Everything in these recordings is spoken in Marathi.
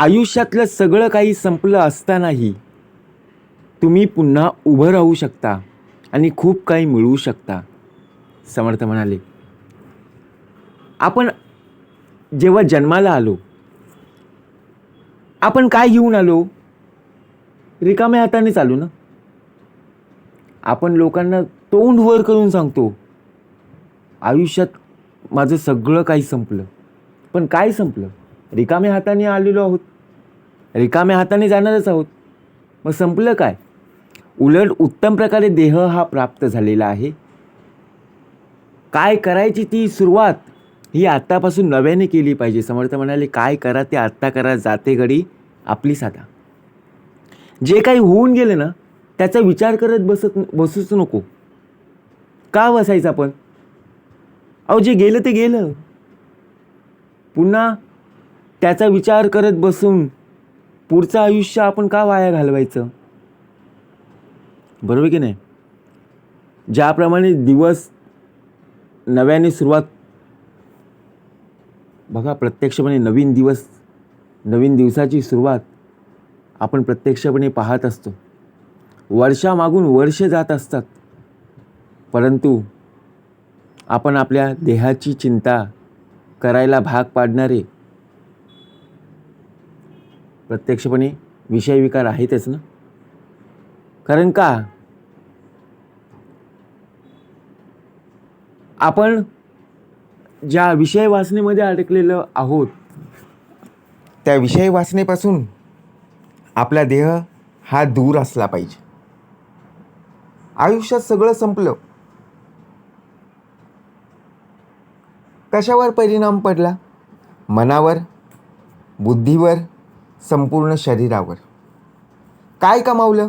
आयुष्यातलं सगळं काही संपलं असतानाही तुम्ही पुन्हा उभं राहू शकता आणि खूप काही मिळवू शकता. समर्थ म्हणाले. आपण जेव्हा जन्माला आलो आपण काय घेऊन आलो? रिकाम्या हाताने चालू ना? आपण लोकांना तोंड वर करून सांगतो आयुष्यात माझं सगळं काही संपलं. पण काय संपलं? रिकाम्या हाताने आलेलो आहोत. रिकाम्या हाताने जाणारच आहोत. मग संपलं काय? उलट उत्तम प्रकारे देह हा प्राप्त झालेला आहे. काय करायची ती सुरुवात ही आत्तापासून नव्याने केली पाहिजे. समर्थ म्हणाले काय करा ते आत्ता करा जाते घडी आपली साधा. जे काही होऊन गेलं ना त्याचा विचार करत बसत बसूच नको. का बसायचं आपण? अहो जे गेलं ते गेलं. पुन्हा त्याचा विचार करत बसून पुढचं आयुष्य आपण का वाया घालवायचं? बरोबर की नाही? ज्याप्रमाणे दिवस नव्याने सुरुवात बघा प्रत्यक्षपणे नवीन दिवस नवीन दिवसाची सुरुवात आपण प्रत्यक्षपणे पाहत असतो. वर्षामागून वर्ष जात असतात. परंतु आपण आपल्या देहाची चिंता करायला भाग पाडणारे प्रत्यक्षपणे विषय विकार आहेतच ना? कारण का? आपण ज्या विषय वाचनेमध्ये अडकलेलं आहोत त्या विषय वाचनेपासून आपला देह हा दूर असला पाहिजे. आयुष्यात सगळं संपलं. कशावर परिणाम पडला? मनावर? बुद्धीवर? संपूर्ण शरीरावर. काय कमावलं?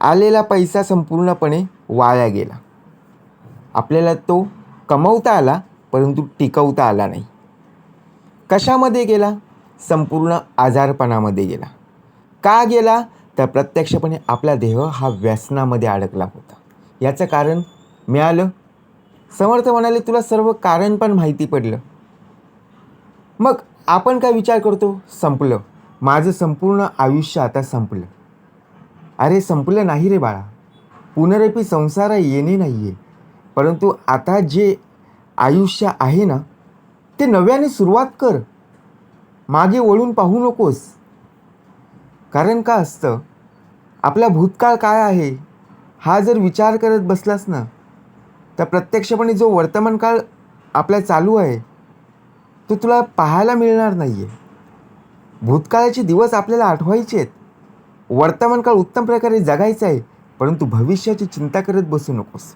आलेला पैसा संपूर्णपणे वाया गेला. आपल्याला तो कमवता आला परंतु टिकवता आला नाही. कशामध्ये गेला? संपूर्ण आजारपणामध्ये गेला. का गेला? तर प्रत्यक्षपणे आपला देह हा व्यसनामध्ये अडकला होता. याचं कारण मिळालं? समर्थ म्हणाले तुला सर्व कारण पण माहिती पडलं. मग आपण काय विचार करतो? संपलं. माझं संपूर्ण आयुष्य आता संपलं. अरे संपलं नाही रे बाळा. पुनरपी संसार येणे नाही आहे परंतु आता जे आयुष्य आहे ना ते नव्याने सुरुवात कर. मागे वळून पाहू नकोस. कारण का असतं? आपला भूतकाळ काय आहे? हा जर विचार करत बसलास ना तर प्रत्यक्षपणे जो वर्तमान काळ आपला चालू आहे तो तुला पाहायला मिळणार नाही आहे भूतकाळाचे दिवस आपल्याला आठवायचे आहेत. वर्तमानकाळ उत्तम प्रकारे जगायचा आहे परंतु भविष्याची चिंता करत बसू नकोस.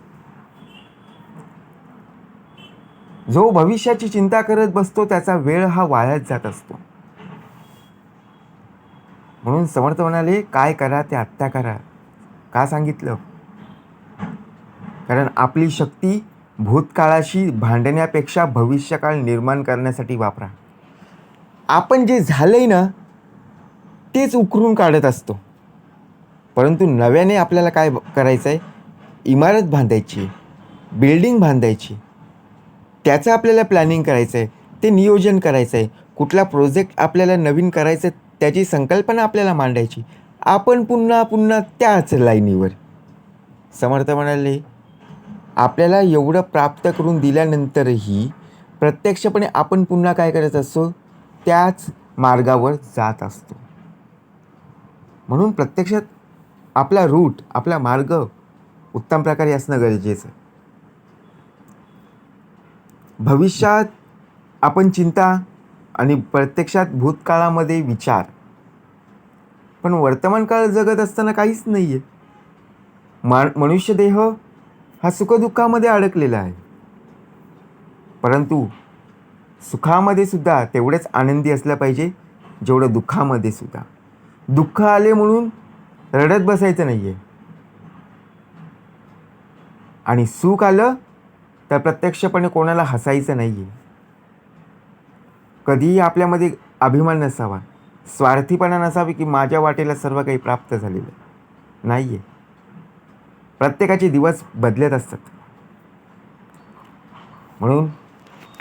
जो भविष्याची चिंता करत बसतो त्याचा वेळ हा वायाच जात असतो. म्हणून समर्थ म्हणाले काय करा ते आत्ता करा. का सांगितलं? कारण आपली शक्ती भूतकाळाशी भांडण्यापेक्षा भविष्यकाळ निर्माण करण्यासाठी वापरा. आपण जे झालंय ना तेच उकरून काढत असतो. परंतु नव्याने आपल्याला काय करायचं आहे इमारत बांधायची बिल्डिंग बांधायची. त्याचं आपल्याला प्लॅनिंग करायचं आहे ते नियोजन करायचं आहे कुठला प्रोजेक्ट आपल्याला नवीन करायचं आहे त्याची संकल्पना आपल्याला मांडायची. आपण पुन्हा पुन्हा त्याच लाईनीवर. समर्थ म्हणाले आपल्याला एवढं प्राप्त करून दिल्यानंतरही प्रत्यक्षपणे आपण पुन्हा काय करत असतो? त्याच मार्गावर जात असतो. म्हणून प्रत्यक्षात आपला रूट आपला मार्ग उत्तम प्रकारे असणं गरजेचं. भविष्यात आपण चिंता आणि प्रत्यक्षात भूतकाळामध्ये विचार. पण वर्तमान काळ जगत असताना काहीच नाही आहे मा मनुष्यदेह हा सुखदुःखामध्ये अडकलेला आहे. परंतु सुखामध्ये सुद्धा तेवढेच आनंदी असलं पाहिजे जेवढं दुःखामध्ये सुद्धा. दुःख आले म्हणून रडत बसायचं नाही आहे आणि सुख आलं तर प्रत्यक्षपणे कोणाला हसायचं नाही आहे कधीही आपल्यामध्ये अभिमान नसावा. स्वार्थीपणा नसावी की माझ्या वाटेला सर्व काही प्राप्त झालेलं आहे. नाही आहे प्रत्येकाचे दिवस बदलत असतात. म्हणून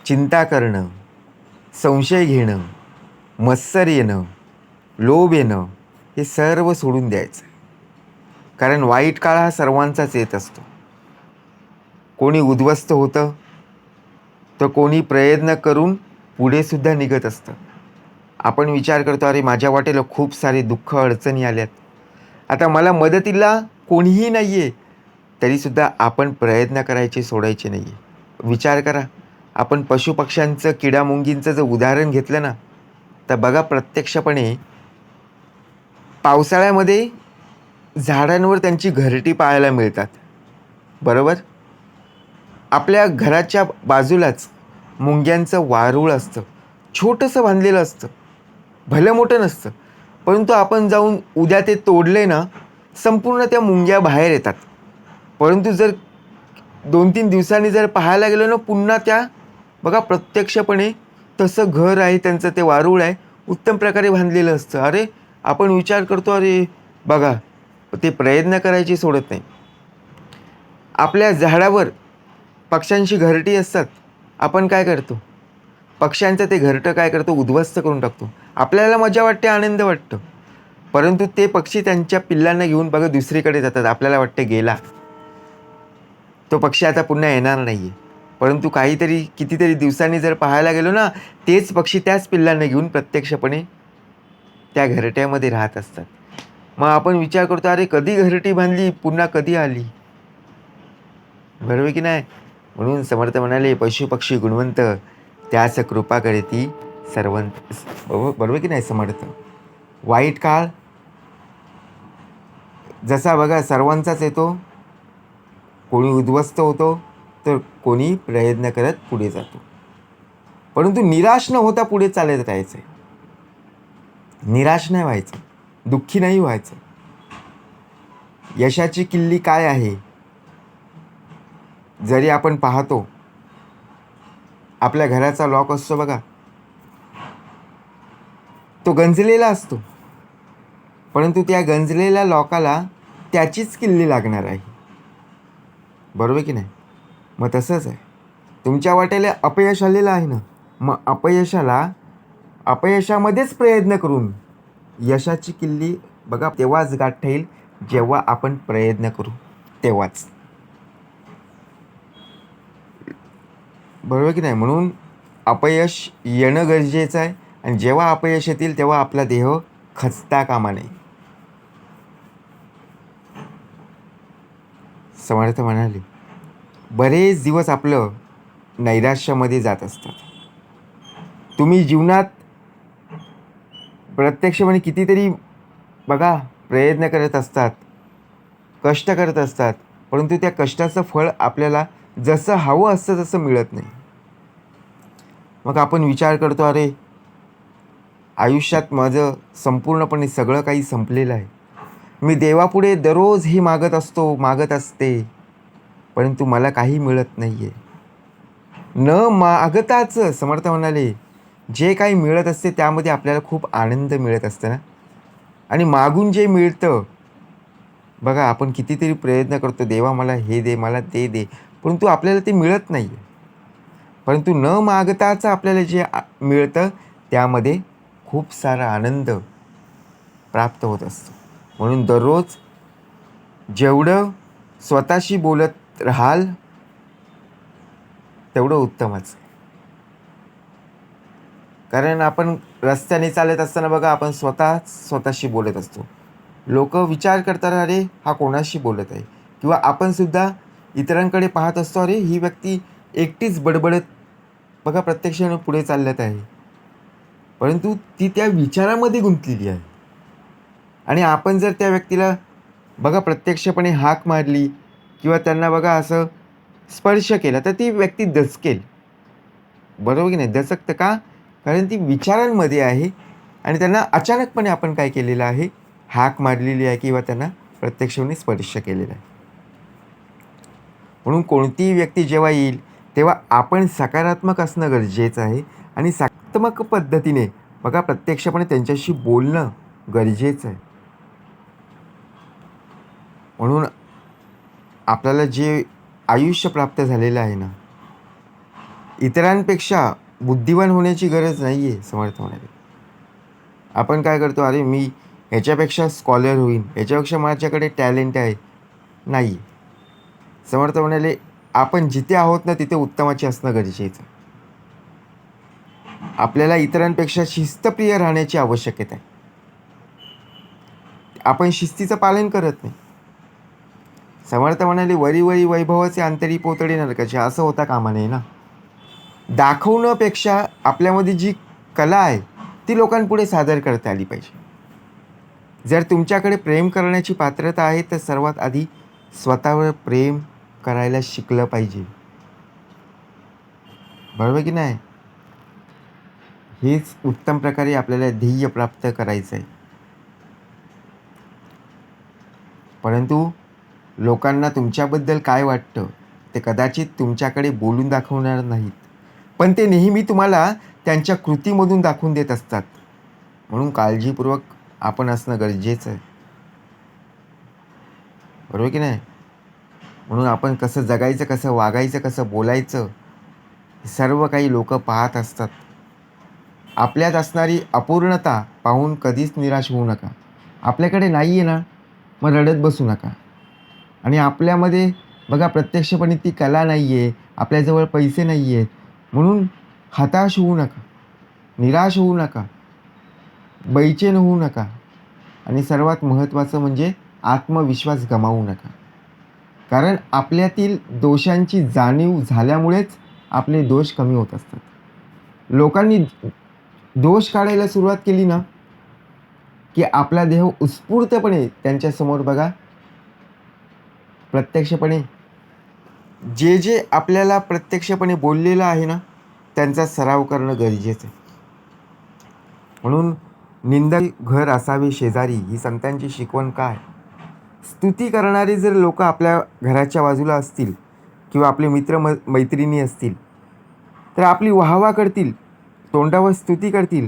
चिंता करणं संशय घेणं मत्सर येणं लोभ येणं हे सर्व सोडून द्यायचं. कारण वाईट काळ हा सर्वांचाच येत असतो. कोणी उद्ध्वस्त होतं तर कोणी प्रयत्न करून पुढेसुद्धा निघत असतं. आपण विचार करतो अरे माझ्या वाटेला खूप सारे दुःख अडचणी आल्यात. आता मला मदतीला कोणीही नाही आहे तरीसुद्धा आपण प्रयत्न करायचे सोडायचे नाही आहे विचार करा. आपण पशुपक्ष्यांचं किडामुंगींचं जर उदाहरण घेतलं ना तर बघा प्रत्यक्षपणे पावसाळ्यामध्ये झाडांवर त्यांची घरटी पाहायला मिळतात. बरोबर? आपल्या घराच्या बाजूलाच मुंग्यांचं वारूळ असतं. छोटंसं बांधलेलं असतं. भलं मोठं नसतं. परंतु आपण जाऊन उद्या ते तोडले ना संपूर्ण त्या मुंग्या बाहेर येतात. परंतु जर दोन तीन दिवसांनी जर पाहायला गेलो ना पुन्हा त्या बघा प्रत्यक्षपणे तसं घर आहे त्यांचं ते वारूळ आहे उत्तम प्रकारे बांधलेलं असतं. अरे आपण विचार करतो अरे बघा ते प्रयत्न करायचे सोडत नाही. आपल्या झाडावर पक्ष्यांची घरटी असतात आपण काय करतो? पक्ष्यांचं ते घरटं काय करतो? उद्ध्वस्त करून टाकतो. आपल्याला मजा वाटते आनंद वाटतं. परंतु ते पक्षी त्यांच्या पिल्लांना घेऊन बघा दुसरीकडे जातात. आपल्याला वाटते गेला. तो पक्षी आता पुन्हा येणार नाही आहे परंतु काहीतरी कितीतरी दिवसांनी जर पाहायला गेलो ना तेच पक्षी त्याच पिल्लांना घेऊन प्रत्यक्षपणे त्या घरट्यामध्ये राहत असतात. मग आपण विचार करतो अरे कधी घरटी बांधली? पुन्हा कधी आली? बरोबर की नाही? म्हणून समर्थ म्हणाले पशुपक्षी गुणवंत त्याच कृपा करे ती सर्वंत. बरोबर बरोबर की नाही समर्थ? वाईट काळ? जसा बघा सर्वांचाच येतो. कोणी उद्ध्वस्त होतो तर कोणी प्रयत्न करत पुढे जातो. परंतु निराश न होता पुढे चालत राहायचं. निराश नाही व्हायचं. दुःखी नाही व्हायचं. यशाची किल्ली काय आहे? जरी आपण पाहतो आपल्या घराचा लॉक असतो बघा. तो गंजलेला असतो. परंतु त्या गंजलेल्या लॉकाला त्याचीच किल्ली लागणार आहे. बरोबर की नाही? मग तसंच आहे. तुमच्या वाटेला अपयश आलेलं आहे ना? मग अपयशाला अपयशामध्येच प्रयत्न करून यशाची किल्ली बघा तेव्हाच गाठता येईल जेव्हा आपण प्रयत्न करू. तेव्हाच. बरोबर की नाही? म्हणून अपयश येणं गरजेचं आहे. आणि जेव्हा अपयश येतील तेव्हा आपला देह खचता कामा नये. समर्थ म्हणाले बरेच दिवस आपलं नैराश्यामध्ये जात असतात. तुम्ही जीवनात प्रत्यक्षपणे म्हणजे कितीतरी बघा प्रयत्न करत असतात कष्ट करत असतात परंतु त्या कष्टाचं फळ आपल्याला जसं हवं असतं तसं मिळत नाही. मग आपण विचार करतो अरे आयुष्यात माझं संपूर्णपणे सगळं काही संपलेलं आहे. मी देवापुढे दररोज ही मागत असतो मागत असते. परंतु मला काही मिळत नाही आहे न मागताच समर्थ म्हणाले जे काही मिळत असते त्यामध्ये आपल्याला खूप आनंद मिळत असतं ना? आणि मागून जे मिळतं बघा आपण कितीतरी प्रयत्न करतो देवा मला हे दे मला ते दे परंतु आपल्याला ते मिळत नाही आहे परंतु न मागताच आपल्याला जे मिळतं त्यामध्ये खूप सारा आनंद प्राप्त होत असतो. म्हणून दररोज जेवढं स्वतःशी बोलत राहाल तेवढं उत्तमच. कारण आपण रस्त्याने चालत असताना बघा आपण स्वतः स्वतःशी बोलत असतो. लोक विचार करतात अरे हा कोणाशी बोलत आहे? किंवा आपण सुद्धा इतरांकडे पाहत असतो अरे ही व्यक्ती एकटीच बडबडत बघा प्रत्यक्षानं पुढे चालत आहे. परंतु ती त्या विचारामध्ये गुंतलेली आहे. आणि आपण जर त्या व्यक्तीला बघा प्रत्यक्षपणे हाक मारली किंवा त्यांना बघा असं स्पर्श केला तर ती व्यक्ती दचकेल. बरोबर की नाही? दचकतं का? कारण ती विचारांमध्ये आहे आणि त्यांना अचानकपणे आपण काय केलेलं आहे? हाक मारलेली आहे किंवा त्यांना प्रत्यक्षपणे स्पर्श केलेला आहे. म्हणून कोणतीही व्यक्ती जेव्हा येईल तेव्हा आपण सकारात्मक असणं गरजेचं आहे आणि सकारात्मक पद्धतीने बघा प्रत्यक्षपणे त्यांच्याशी बोलणं गरजेचं आहे. म्हणून आपल्याला जे आयुष्य प्राप्त झालेलं आहे ना इतरांपेक्षा बुद्धिवान होण्याची गरज नाही आहे समर्थ होण्याची आपण काय करतो अरे मी ह्याच्यापेक्षा स्कॉलर होईन ह्याच्यापेक्षा माझ्याकडे टॅलेंट आहे नाही. समर्थ म्हणाले आपण जिथे आहोत ना तिथे उत्तमाची असणं गरजेचं आपल्याला इतरांपेक्षा शिस्तप्रिय राहण्याची आवश्यकता आहे. आपण शिस्तीचं पालन करत नाही. समर्थ म्हणाले वरी वरी वैभवाचे अंतरी पोतडे नरकाचे. असं होता कामा नये ना? दाखवण्यापेक्षा आपल्यामध्ये जी कला आहे ती लोकांपुढे सादर करता आली पाहिजे. जर तुमच्याकडे प्रेम करण्याची पात्रता आहे तर सर्वात आधी स्वतःवर प्रेम करायला शिकलं पाहिजे. बरोबर की नाही? हेच उत्तम प्रकारे आपल्याला ध्येय प्राप्त करायचं आहे परंतु लोकांना तुमच्याबद्दल काय वाटतं ते कदाचित तुमच्याकडे बोलून दाखवणार नाहीत. पण ते नेहमी तुम्हाला त्यांच्या कृतीमधून दाखवून देत असतात. म्हणून काळजीपूर्वक आपण असणं गरजेचं आहे. बरोबर की नाही? म्हणून आपण कसं जगायचं कसं वागायचं कसं बोलायचं सर्व काही लोक पाहत असतात. आपल्यात असणारी अपूर्णता पाहून कधीच निराश होऊ नका. आपल्याकडे नाही आहे ना मग रडत बसू नका. आणि आपल्यामध्ये बघा प्रत्यक्षपणे ती कला नाही आहे आपल्याजवळ पैसे नाही आहेत म्हणून हताश होऊ नका निराश होऊ नका बैचेन होऊ नका आणि सर्वात महत्त्वाचं म्हणजे आत्मविश्वास गमावू नका. कारण आपल्यातील दोषांची जाणीव झाल्यामुळेच आपले दोष कमी होत असतात. लोकांनी दोष काढायला सुरुवात केली ना की आपला देह उत्स्फूर्तपणे त्यांच्यासमोर बघा प्रत्यक्षपणे जे जे आपल्याला प्रत्यक्षपणे बोललेलं आहे ना त्यांचा सराव करणं गरजेचं आहे. म्हणून निंदक घर असावे शेजारी ही संतांची शिकवण काय? स्तुती करणारे जर लोक आपल्या घराच्या बाजूला असतील किंवा आपले मित्र म मैत्रिणी असतील तर आपली वाहवा करतील तोंडावर स्तुती करतील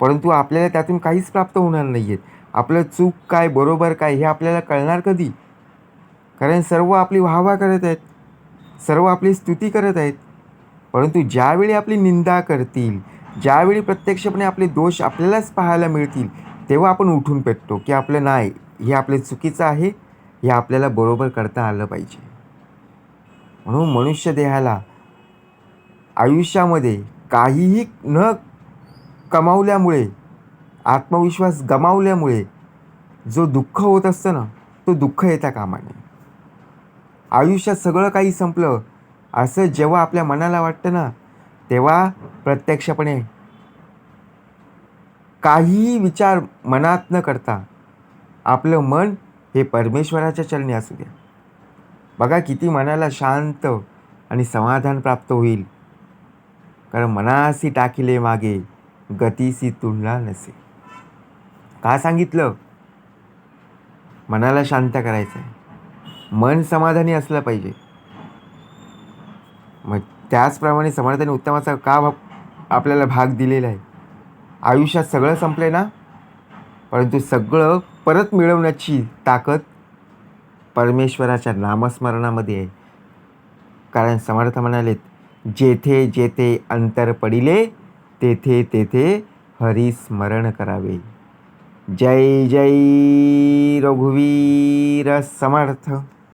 परंतु आपल्याला त्यातून काहीच प्राप्त होणार नाही आहेत आपलं चूक काय बरोबर काय हे आपल्याला कळणार कधी? कारण सर्व आपली वाहवा करत आहेत. सर्व आपली स्तुती करत आहेत. परंतु ज्यावेळी आपली निंदा करतील ज्यावेळी प्रत्यक्षपणे आपले दोष आपल्यालाच पाहायला मिळतील तेव्हा आपण उठून पेटतो की आपलं नाही हे आपले चुकीचं आहे हे आपल्याला बरोबर करता आलं पाहिजे. म्हणून मनुष्य देहाला आयुष्यामध्ये काहीही न कमावल्यामुळे आत्मविश्वास गमावल्यामुळे जो दुःख होत असतं ना तो दुःख येता कामा नये. आयुष्यात सगळं काही संपलं. असं जेव्हा आपल्या मनाला वाटतं ना तेव्हा प्रत्यक्षपणे काहीही विचार मनात न करता आपलं मन हे परमेश्वराच्या चरणी असू द्या. बघा किती मनाला शांत आणि समाधान प्राप्त होईल. कारण मनासी टाकिले मागे गतीसी तुलना नसे. का सांगितलं? मनाला शांत करायचं आहे मन समाधानी असलं पाहिजे. मग त्याचप्रमाणे समर्थाने उत्तमाचा का भाग आपल्याला भाग दिलेला आहे? आयुष्यात सगळं संपलं आहे ना? परंतु सगळं परत मिळवण्याची ताकद परमेश्वराच्या नामस्मरणामध्ये आहे. कारण समर्थ म्हणालेत जेथे जेथे अंतर पडिले तेथे तेथे हरिस्मरण करावे. जय जय रघुवीर समर्थ.